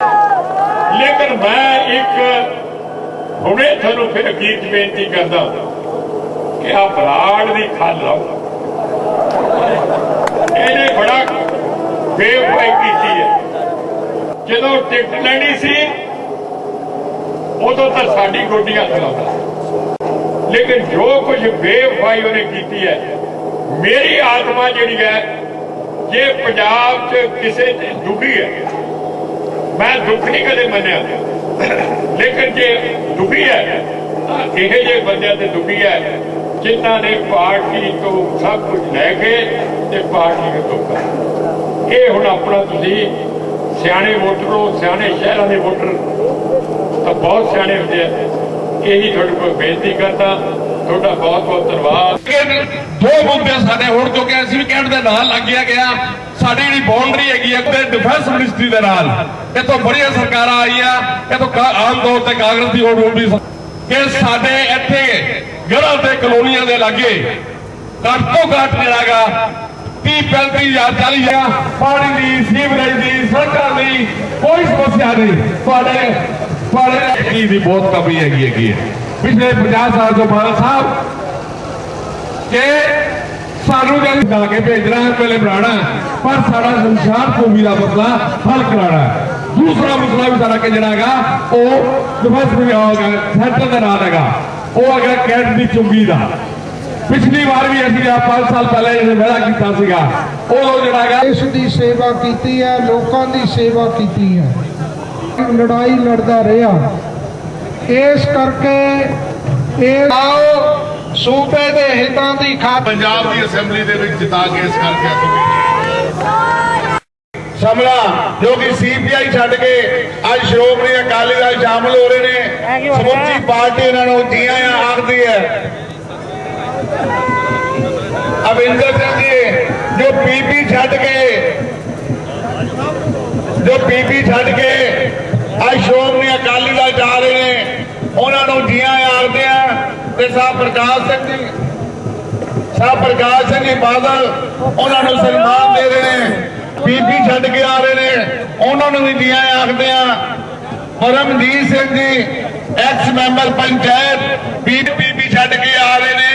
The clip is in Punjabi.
ਲੇਕਿਨ ਮੈਂ ਇੱਕ ਹੁਣੇ ਤੁਹਾਨੂੰ ਫਿਰ ਅਕੀਦ ਬੇਨਤੀ ਕਰਦਾ ਕਿ ਆ ਬਰਾੜ ਦੀ ਖੱਲ ਲਾਓ। ਇਹਨੇ ਬੜਾ ਬੇਵਫਾਈ ਕੀਤੀ ਹੈ। ਜਦੋਂ ਟਿਕਟ ਲੈਣੀ ਸੀ, ਉਦੋਂ ਤਾਂ ਸਾਡੀ ਗੋਡੀਆਂ ਚਲਾਉਂਦਾ ਲੇਕਿਨ ਜੋ ਕੁਝ ਬੇਵਫਾਈ ਉਹਨੇ ਕੀਤੀ ਹੈ, ਮੇਰੀ ਆਤਮਾ ਜਿਹੜੀ ਹੈ, ਜੇ ਪੰਜਾਬ 'ਚ ਕਿਸੇ ਤੇ ਦੁਖੀ ਹੈ ਦੁੱਖ ਨਹੀਂ ਕਦੇ ਮੰਨਿਆ ਲੇਕਿਨ ਜੇ ਦੁਖੀ ਹੈ, ਤਾਂ ਜੇ ਬੰਦਿਆਂ ਤੇ ਦੁਖੀ ਹੈ, ਜਿਨ੍ਹਾਂ ਨੇ ਪਾਰਟੀ ਤੋਂ ਸਭ ਕੁਝ ਲੈ ਕੇ ਤੇ ਪਾਰਟੀ ਨੂੰ ਧੋਖਾ ਇਹ ਹੁਣ ਆਪਣਾ ਤੁਸੀਂ ਸਿਆਣੇ ਵੋਟਰ ਹੋ, ਸਿਆਣੇ ਸ਼ਹਿਰਾਂ ਦੇ ਵੋਟਰ, ਤਾਂ ਬਹੁਤ ਸਿਆਣੇ ਹੁੰਦੇ ਆ। ਇਹੀ ਤੁਹਾਡੇ ਕੋਲ ਬੇਨਤੀ ਕਰਦਾ, ਤੁਹਾਡਾ ਬਹੁਤ ਬਹੁਤ ਧੰਨਵਾਦ। ਕਿ ਦੋ ਮੁੱਦੇ ਸਾਡੇ ਹੁਣ ਕਿਉਂਕਿ ਅਸੀਂ ਵੀ ਕਹਿਣ ਦੇ ਨਾਲ ਲੱਗਿਆ ਗਿਆ। ਸਾਡੀ ਜਿਹੜੀ ਬਾਉਂਡਰੀ ਹੈਗੀ ਹੈ ਤੇ ਡਿਫੈਂਸ ਮਿਨਿਸਟਰੀ ਦੇ ਨਾਲ ਇਹ ਬੜੀਆਂ ਸਰਕਾਰਾਂ ਆਈਆਂ ਇਹ ਆਮ ਤੌਰ ਤੇ ਕਾਂਗਰਸ ਦੀ ਹੁਣ ਵੀ ਕਿ ਸਾਡੇ ਇੱਥੇ ਗੜ੍ਹਾਂ ਤੇ ਕਲੋਨੀਆਂ ਦੇ ਲਾਗੇ ਘੱਟ ਤੋਂ ਘੱਟ ਜਿਹੜਾਗਾ 30 35000 40 ਹਜ਼ਾਰ ਪਾਣੀ ਦੀ, ਸੀਵਰੇਜ ਦੀ, ਸੜਕਾਂ ਦੀ, ਕੋਈ ਸਮੱਸਿਆ ਨਹੀਂ। ਤੁਹਾਡੇ ਤੁਹਾਡੇ ਕੀ ਦੀ ਬਹੁਤ ਕਮੀ ਹੈਗੀ ਹੈਗੀ ਹੈ। ਪਿਛਲੇ 50 ਸਾਲ ਤੋਂ ਬਾਅਦ ਸਾਹਿਬ, ਕਿ ਸਾਨੂੰ ਜਦ ਲਾ ਕੇ ਭੇਜਣਾ ਪਹਿਲੇ ਬਣਾਉਣਾ ਹੈ, ਪਰ ਸਾਡਾ ਸੰਸਾਰ ਭੂਮੀ ਦਾ ਮਸਲਾ ਹੱਲ ਕਰਾਉਣਾ ਹੈ। ਦੂਸਰਾ ਮਸਲਾ ਵੀ ਸਾਡਾ ਕਿ ਜਿਹੜਾ ਹੈਗਾ ਉਹ ਡਿਫੈਂਸ ਵਿਭਾਗ ਸੈਂਟਰ ਦੇ ਨਾਲ ਹੈਗਾ। ਉਹ ਹੈਗਾ ਕੈਟ ਦੀ ਚੁੰਗੀ ਦਾ। ਪਿਛਲੀ ਵਾਰ ਵੀ ਅਸੀਂ ਆ 5 ਸਾਲ ਪਹਿਲੇ ਜਿਹੜਾ ਵਿਆਹ ਕੀਤਾ ਸੀਗਾ ਉਦੋਂ ਜਿਹੜਾ ਹੈਗਾ ਦੇਸ਼ ਦੀ ਸੇਵਾ ਕੀਤੀ ਹੈ ਲੋਕਾਂ ਦੀ ਸੇਵਾ ਕੀਤੀ ਹੈ। ਲੜਾਈ ਲੜਦਾ ਰਿਹਾ। ਇਸ ਕਰਕੇ ਇਹ ਆਓ ਸੂਬੇ ਦੇ ਹਿੱਤਾਂ ਦੀ ਖਾਤਰ ਪੰਜਾਬ ਦੀ ਅਸੈਂਬਲੀ ਦੇ ਵਿੱਚ ਜਿਤਾ ਕੇ ਇਸ ਕਰਕੇ ਅਸੀਂ ਸ਼ਮਲਾ ਜੋ ਕਿ ਸੀਪੀਆਈ ਛੱਡ ਕੇ ਅੱਜ ਸ਼੍ਰੋਮਣੀ ਅਕਾਲੀ ਦਲ ਸ਼ਾਮਲ ਹੋ ਰਹੇ ਨੇ ਸਮੁੱਚੀ ਪਾਰਟੀ ਇਹਨਾਂ ਨੂੰ ਜੀਆਂ ਆਖਦੀ ਹੈ। ਅਵਿੰਦਰ ਸਿੰਘ ਜੀ ਜੋ ਪੀਪੀ ਛੱਡ ਕੇ ਜੋ ਪੀਪੀ ਛੱਡ ਕੇ ਅੱਜ ਸ਼੍ਰੋਮਣੀ ਅਕਾਲੀ ਦਲ ਜਾ ਰਹੇ ਨੇ ਉਹਨਾਂ ਨੂੰ ਜੀਆਂ ਆਖਦੇ ਆ। ਤੇ ਸਾਹਿਬ ਪ੍ਰਕਾਸ਼ ਸਿੰਘ ਜੀ। ਸਾਹਿਬ ਪ੍ਰਕਾਸ਼ ਸਿੰਘ ਜੀ, ਬਾਦਲ, ਉਹਨਾਂ ਨੂੰ ਸਨਮਾਨ ਦੇ ਰਹੇ ਨੇ। ਬੀਬੀ ਛੱਡ ਕੇ ਆ ਰਹੇ ਨੇ। ਉਹਨਾਂ ਨੂੰ ਵੀ ਜੀਆਂ ਆਖਦੇ ਆ। ਪਰਮਜੀਤ ਸਿੰਘ ਜੀ ਐਕਸ ਮੈਂਬਰ ਪੰਚਾਇਤ, ਬੀਬੀ ਛੱਡ ਕੇ ਆ ਰਹੇ ਨੇ।